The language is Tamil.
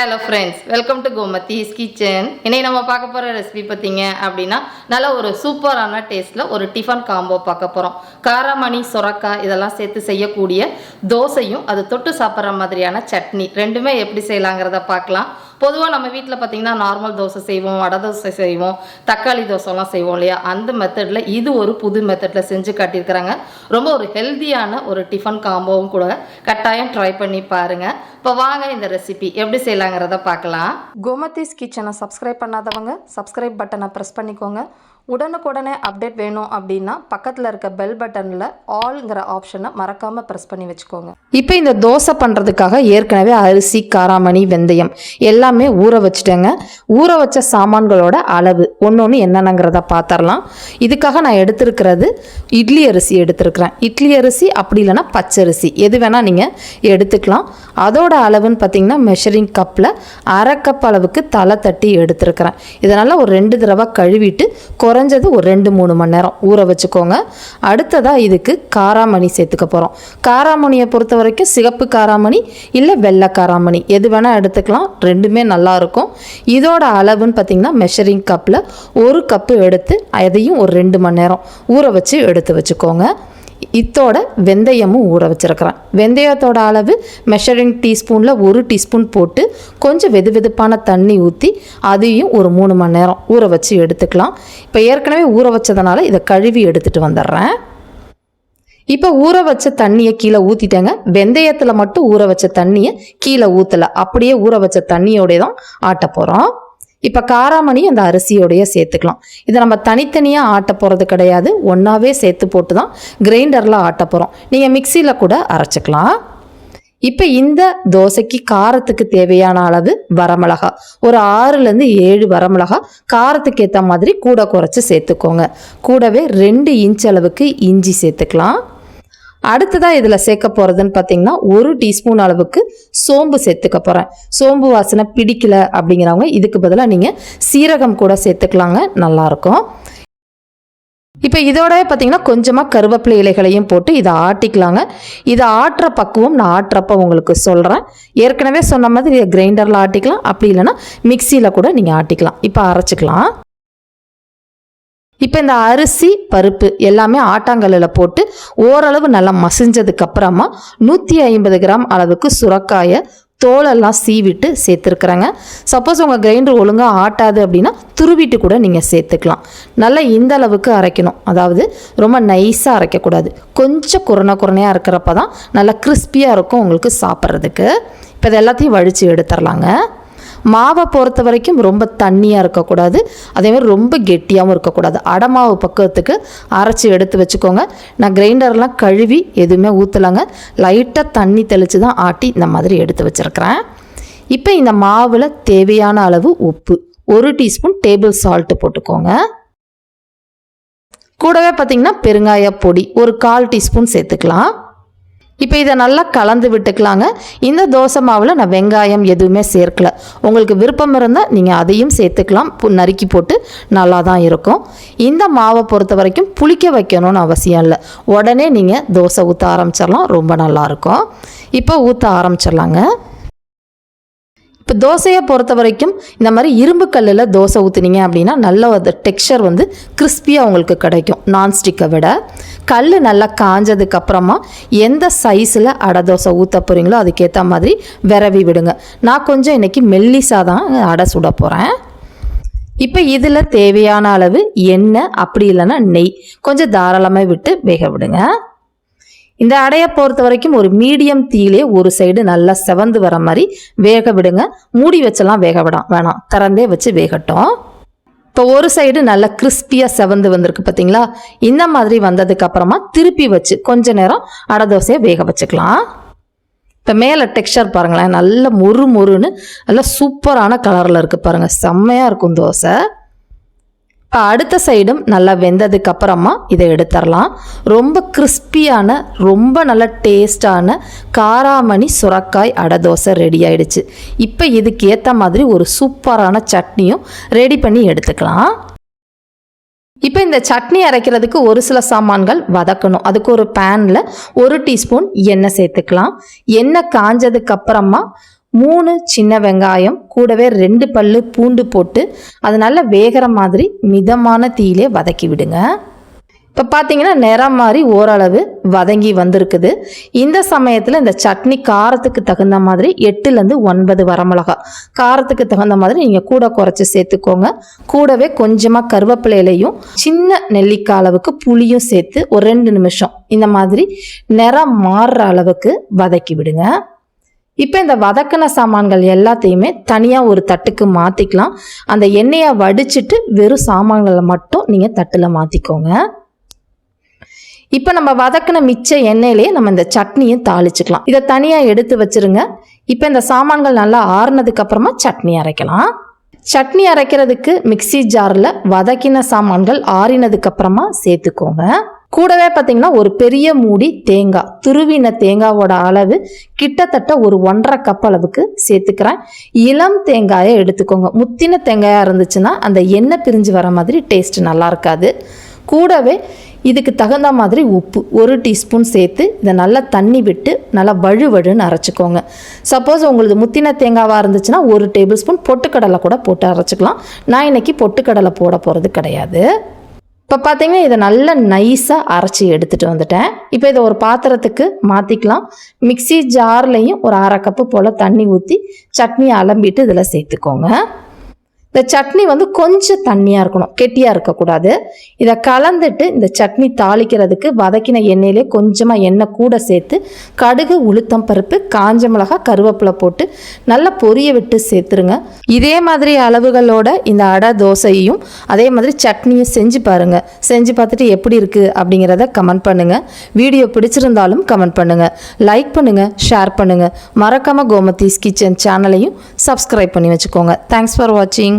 Hello friends welcome to Gomathi's kitchen இன்னைக்கு நம்ம பார்க்க போகிற ரெசிபி பார்த்தீங்க அப்படின்னா நல்ல ஒரு சூப்பரான டேஸ்ட்டில் ஒரு டிஃபன் காம்போ பார்க்க போகிறோம் காராமணி சுரக்காய் இதெல்லாம் சேர்த்து செய்யக்கூடிய தோசையும் அது தொட்டு சாப்பிட்ற மாதிரியான சட்னி. ரெண்டுமே எப்படி செய்யலாங்கிறத பார்க்கலாம். பொதுவாக நம்ம வீட்டில் பார்த்தீங்கன்னா நார்மல் தோசை செய்வோம் வடை தோசை செய்வோம் தக்காளி தோசைலாம் செய்வோம் இல்லையா? அந்த மெத்தடில் இது ஒரு புது மெத்தடில் செஞ்சு காட்டியிருக்கிறாங்க. ரொம்ப ஒரு ஹெல்த்தியான ஒரு டிஃபன் காம்போவும் கூட கட்டாயம் ட்ரை பண்ணி பாருங்கள் இப்போ வாங்க இந்த ரெசிபி எப்படி செய்யலாங்கிறத பார்க்கலாம். கோமதிஸ் கிச்சனை சப்ஸ்கிரைப் பண்ணாதவங்க சப்ஸ்கிரைப் பட்டனை ப்ரெஸ் பண்ணிக்கோங்க. உடனுக்குடனே அப்டேட் வேணும் அப்படின்னா பக்கத்தில் இருக்க பெல் பட்டனில் ஆல்ங்கிற ஆப்ஷனை மறக்காமல் ப்ரெஸ் பண்ணி வச்சுக்கோங்க. இப்போ இந்த தோசை பண்ணுறதுக்காக ஏற்கனவே அரிசி காராமணி வெந்தயம் எல்லாமே ஊற வச்சுட்டேங்க. ஊற வச்ச சாமான்களோட அளவு ஒன்று ஒன்று என்னென்னங்கிறத பார்த்துடலாம் இதுக்காக நான் எடுத்திருக்கிறது இட்லி அரிசி எடுத்திருக்கிறேன். இட்லி அரிசி அப்படி இல்லைன்னா பச்சரிசி எது வேணால் நீங்கள் எடுத்துக்கலாம். அதோட அளவுன்னு பார்த்தீங்கன்னா மெஷரிங் கப்பில் அரை கப் அளவுக்கு தலை தட்டி எடுத்திருக்கிறேன். இதனால் ஒரு ரெண்டு தடவை கழுவிட்டு குறைஞ்சது ஒரு ரெண்டு மூணு மணி நேரம் ஊற வச்சுக்கோங்க. அடுத்ததாக இதுக்கு காராமணி சேர்த்துக்க போகிறோம் காராமணியை பொறுத்த வரைக்கும் சிகப்பு காராமணி இல்லை வெள்ளை காராமணி. எது வேணால் எடுத்துக்கலாம். ரெண்டுமே நல்லா இருக்கும். இதோட அளவுன்னு பார்த்தீங்கன்னா மெஷரிங் கப்பில் ஒரு கப்பு எடுத்து அதையும் ஒரு ரெண்டு மணி நேரம் ஊற வச்சு எடுத்து வச்சுக்கோங்க. இத்தோட வெந்தயமும் ஊற வச்சுருக்கிறேன். வெந்தயத்தோட அளவு மெஷரிங் டீஸ்பூனில் ஒரு டீஸ்பூன் போட்டு கொஞ்சம் வெது வெதுப்பான தண்ணி ஊற்றி அதையும் ஒரு மூணு மணி நேரம் ஊற வச்சு எடுத்துக்கலாம். இப்போ ஏற்கனவே ஊற வச்சதுனால இதை கழுவி எடுத்துகிட்டு வந்துடுறேன். இப்போ ஊற வச்ச தண்ணியை கீழே ஊற்றிட்டேங்க வெந்தயத்தில் மட்டும் ஊற வச்ச தண்ணியை கீழே ஊற்றலை அப்படியே ஊற வச்ச தண்ணியோடய தான் ஆட்ட போகிறோம் இப்போ காராமணி அந்த அரிசியோடைய சேர்த்துக்கலாம். இதை நம்ம தனித்தனியாக ஆட்ட போகிறது கிடையாது. ஒன்றாவே சேர்த்து போட்டு தான் கிரைண்டரில் ஆட்ட போகிறோம் நீங்கள் மிக்சியில் கூட அரைச்சிக்கலாம். இப்போ இந்த தோசைக்கு காரத்துக்கு தேவையான அளவு வரமிளகா. ஒரு ஆறுலேருந்து ஏழு வரமிளகா. காரத்துக்கு ஏற்ற மாதிரி கூட குறைச்சி சேர்த்துக்கோங்க. கூடவே ரெண்டு இன்ச் அளவுக்கு இஞ்சி சேர்த்துக்கலாம். அடுத்ததாக இதில் சேர்க்க போகிறதுன்னு பார்த்தீங்கன்னா ஒரு டீஸ்பூன் அளவுக்கு சோம்பு சேர்த்துக்க போகிறேன் சோம்பு வாசனை பிடிக்கல அப்படிங்கிறவங்க இதுக்கு பதிலாக நீங்கள் சீரகம் கூட சேர்த்துக்கலாங்க. நல்லாயிருக்கும். இப்போ இதோட பார்த்தீங்கன்னா கொஞ்சமாக கருவேப்பிலை இலைகளையும் போட்டு இதை ஆட்டிக்கலாங்க. இதை ஆட்டுற பக்குவம் நான் ஆட்டுறப்ப உங்களுக்கு சொல்கிறேன் ஏற்கனவே சொன்ன மாதிரி இதை கிரைண்டரில் ஆட்டிக்கலாம். அப்படி இல்லைன்னா மிக்சியில் கூட நீங்கள் ஆட்டிக்கலாம். இப்போ அரைச்சிக்கலாம். இப்போ இந்த அரிசி பருப்பு எல்லாமே ஆட்டாங்கல்லில் போட்டு ஓரளவு நல்லா மசிஞ்சதுக்கு அப்புறமா நூற்றி ஐம்பது கிராம் அளவுக்கு சுரக்காயை தோலெல்லாம் சீவிட்டு சேர்த்துருக்குறேங்க. சப்போஸ் உங்கள் கிரைண்டர் ஒழுங்காக ஆட்டாது அப்படின்னா துருவிட்டு கூட நீங்கள் சேர்த்துக்கலாம். நல்லா இந்த அளவுக்கு அரைக்கணும். அதாவது ரொம்ப நைஸாக அரைக்கக்கூடாது. கொஞ்சம் குறனை குறனையாக இருக்கிறப்ப தான் நல்லா கிறிஸ்பியாக இருக்கும் உங்களுக்கு சாப்பிட்றதுக்கு. இப்போ இது எல்லாத்தையும் வழித்து எடுத்துடலாங்க மாவை பொறுத்த வரைக்கும் ரொம்ப தண்ணியாக இருக்கக்கூடாது. அதேமாதிரி ரொம்ப கெட்டியாகவும் இருக்கக்கூடாது. அடமாவு பக்குவத்துக்கு அரைச்சி எடுத்து வச்சுக்கோங்க. நான் கிரைண்டர்லாம் கழுவி எதுவுமே ஊற்றலாங்க லைட்டாக தண்ணி தெளித்து தான் ஆட்டி இந்த மாதிரி எடுத்து வச்சுருக்கிறேன். இப்போ இந்த மாவில் தேவையான அளவு உப்பு. ஒரு டீஸ்பூன் டேபிள் சால்ட்டு போட்டுக்கோங்க. கூடவே பார்த்திங்கன்னா பெருங்காய பொடி ஒரு கால் டீஸ்பூன் சேர்த்துக்கலாம். இப்போ இதை நல்லா கலந்து விட்டுக்கலாங்க. இந்த தோசை மாவில் நான் வெங்காயம் எதுவுமே சேர்க்கல. உங்களுக்கு விருப்பம் இருந்தால் நீங்கள் அதையும் சேர்த்துக்கலாம். பு- நறுக்கி போட்டு நல்லா தான் இருக்கும். இந்த மாவை பொறுத்த வரைக்கும் புளிக்க வைக்கணும்னு அவசியம் இல்லை. உடனே நீங்கள் தோசை ஊற்ற ஆரம்பிச்சிடலாம். ரொம்ப நல்லாயிருக்கும் இப்போ ஊற்ற ஆரம்பிச்சிடலாங்க. இப்போ தோசையை பொறுத்த வரைக்கும் இந்த மாதிரி இரும்பு கல்லில் தோசை ஊற்றுனீங்க அப்படின்னா நல்ல ஒரு டெக்ஸ்சர் வந்து கிறிஸ்பியாக உங்களுக்கு கிடைக்கும். நான்ஸ்டிக்கை விட. கல் நல்லா காஞ்சதுக்கப்புறமா எந்த சைஸில் அடை தோசை ஊற்ற போகிறீங்களோ அதுக்கேற்ற மாதிரி விரவி விடுங்க. நான் கொஞ்சம் இன்றைக்கி மெல்லிசாக தான் அடை சுட போகிறேன் இப்போ இதில் தேவையான அளவு எண்ணெய் அப்படி இல்லைன்னா நெய் கொஞ்சம் தாராளமாக விட்டு வேக விடுங்க. இந்த அடையை பொறுத்த வரைக்கும் ஒரு மீடியம் தீயிலே ஒரு சைடு நல்லா செவந்து வர மாதிரி வேக விடுங்க. மூடி வச்செல்லாம் வேக விடாம் வேணாம். திறந்தே வச்சு வேகட்டும். இப்போ ஒரு சைடு நல்லா கிறிஸ்பியாக செவந்து வந்திருக்கு பார்த்தீங்களா இந்த மாதிரி வந்ததுக்கு அப்புறமா திருப்பி வச்சு கொஞ்ச நேரம் அடை தோசையை வேக வச்சுக்கலாம். இப்போ மேலே டெக்ஸ்சர் பாருங்களேன். நல்ல மொறு மொறுன்னு நல்லா சூப்பரான கலரில் இருக்குது பாருங்கள் செம்மையாக இருக்கும் தோசை. இப்போ அடுத்த சைடும் நல்லா வெந்ததுக்கு அப்புறமா இதை எடுத்துடலாம். ரொம்ப கிறிஸ்பியான ரொம்ப நல்ல டேஸ்டான காராமணி சுரக்காய் அடை தோசை ரெடி ஆயிடுச்சு. இப்போ இதுக்கு ஏற்ற மாதிரி ஒரு சூப்பரான சட்னியும் ரெடி பண்ணி எடுத்துக்கலாம். இப்போ இந்த சட்னி அரைக்கிறதுக்கு ஒரு சில சாமான்கள் வதக்கணும். அதுக்கு ஒரு பேனில் ஒரு டீஸ்பூன் எண்ணெய் சேர்த்துக்கலாம். எண்ணெய் காஞ்சதுக்கு அப்புறமா மூணு சின்ன வெங்காயம் கூடவே ரெண்டு பல்லு பூண்டு போட்டு அது நல்லா வேகிற மாதிரி மிதமான தீயிலே வதக்கி விடுங்க. இப்போ பார்த்தீங்கன்னா நிறம் மாதிரி ஓரளவு வதங்கி வந்திருக்குது. இந்த சமயத்தில் இந்த சட்னி காரத்துக்கு தகுந்த மாதிரி எட்டுலேருந்து ஒன்பது வரமிளகா. காரத்துக்கு தகுந்த மாதிரி நீங்கள் கூட குறைச்சி சேர்த்துக்கோங்க. கூடவே கொஞ்சமாக கருவேப்பிலையிலையும் சின்ன நெல்லிக்காய் அளவுக்கு புளியும் சேர்த்து ஒரு ரெண்டு நிமிஷம் இந்த மாதிரி நிறம் மாறுற அளவுக்கு வதக்கி விடுங்க. இப்போ இந்த வதக்கின சாமான்கள் எல்லாத்தையுமே தனியாக ஒரு தட்டுக்கு மாற்றிக்கலாம் அந்த எண்ணெயை வடிச்சிட்டு வெறும் சாமான்களை மட்டும் நீங்கள் தட்டில் மாற்றிக்கோங்க இப்போ நம்ம வதக்கின மிச்ச எண்ணெயிலேயே நம்ம இந்த சட்னியும் தாளிச்சுக்கலாம். இதை தனியாக எடுத்து வச்சிருங்க. இப்போ இந்த சாமான்கள் நல்லா ஆறுனதுக்கு அப்புறமா சட்னி அரைக்கலாம். சட்னி அரைக்கிறதுக்கு மிக்ஸி ஜாரில் வதக்கின சாமான்கள் ஆறினதுக்கு அப்புறமா சேர்த்துக்கோங்க. கூடவே பார்த்தீங்கன்னா ஒரு பெரிய மூடி தேங்காய் துருவின தேங்காவோட அளவு கிட்டத்தட்ட ஒரு ஒன்றரை கப் அளவுக்கு சேர்த்துக்கிறேன். இளம் தேங்காயை எடுத்துக்கோங்க. முத்தின தேங்காயாக இருந்துச்சுன்னா அந்த எண்ணெய் பிரிஞ்சு வர மாதிரி டேஸ்ட் நல்லா இருக்காது. கூடவே இதுக்கு தகுந்த மாதிரி உப்பு ஒரு டீஸ்பூன் சேர்த்து இதை நல்லா தண்ணி விட்டு நல்லா வழு வழுன்னு அரைச்சிக்கோங்க. சப்போஸ் உங்களுக்கு முத்தின தேங்காவாக இருந்துச்சுன்னா ஒரு டேபிள் ஸ்பூன் பொட்டுக்கடலை கூட போட்டு அரைச்சிக்கலாம். நான் இன்றைக்கி பொட்டுக்கடலை போட போகிறது கிடையாது. இப்போ பார்த்தீங்கன்னா இதை நல்லா நைஸாக அரைச்சி எடுத்துகிட்டு வந்துட்டேன். இப்போ இதை ஒரு பாத்திரத்துக்கு மாற்றிக்கலாம் மிக்ஸி ஜார்லேயும் ஒரு அரை கப்பு போல் தண்ணி ஊற்றி சட்னி அலம்பிட்டு இதில் சேர்த்துக்கோங்க. இந்த சட்னி வந்து கொஞ்சம் தண்ணியாக இருக்கணும் கெட்டியாக இருக்கக்கூடாது. இதை கலந்துட்டு இந்த சட்னி தாளிக்கிறதுக்கு வதக்கின எண்ணெயிலே கொஞ்சமாக எண்ணெய் கூட சேர்த்து கடுகு உளுத்தம் பருப்பு காஞ்ச மிளகாய் கருவேப்பிலை போட்டு நல்லா பொரிய விட்டு சேர்த்துருங்க. இதே மாதிரி அளவுகளோட இந்த அடை தோசையையும் அதே மாதிரி சட்னியும் செஞ்சு பாருங்கள் செஞ்சு பார்த்துட்டு எப்படி இருக்குது அப்படிங்கிறத கமெண்ட் பண்ணுங்கள் வீடியோ பிடிச்சிருந்தாலும் கமெண்ட் பண்ணுங்கள் லைக் பண்ணுங்கள் ஷேர் பண்ணுங்கள் மறக்காமல் கோமதீஸ் கிச்சன் சேனலையும் சப்ஸ்கிரைப் பண்ணி வச்சுக்கோங்க. தேங்க்ஸ் ஃபார் வாட்சிங்